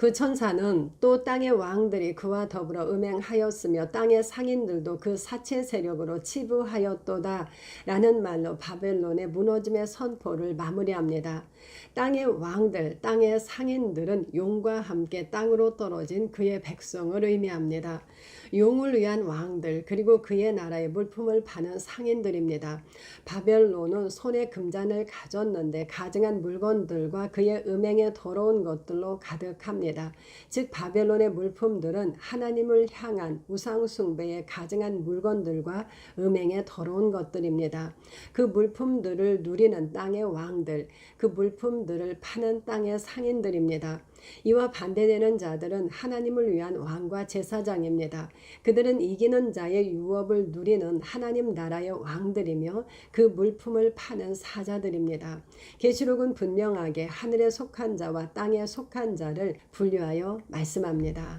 그 천사는 또 땅의 왕들이 그와 더불어 음행하였으며 땅의 상인들도 그 사체 세력으로 치부하였도다 라는 말로 바벨론의 무너짐의 선포를 마무리합니다. 땅의 왕들, 땅의 상인들은 용과 함께 땅으로 떨어진 그의 백성을 의미합니다. 용을 위한 왕들 그리고 그의 나라의 물품을 파는 상인들입니다. 바벨론은 손에 금잔을 가졌는데 가증한 물건들과 그의 음행에 더러운 것들로 가득합니다. 즉 바벨론의 물품들은 하나님을 향한 우상 숭배에 가증한 물건들과 음행에 더러운 것들입니다. 그 물품들을 누리는 땅의 왕들, 그 물품들을 파는 땅의 상인들입니다. 이와 반대되는 자들은 하나님을 위한 왕과 제사장입니다. 그들은 이기는 자의 유업을 누리는 하나님 나라의 왕들이며 그 물품을 파는 사자들입니다. 계시록은 분명하게 하늘에 속한 자와 땅에 속한 자를 분류하여 말씀합니다.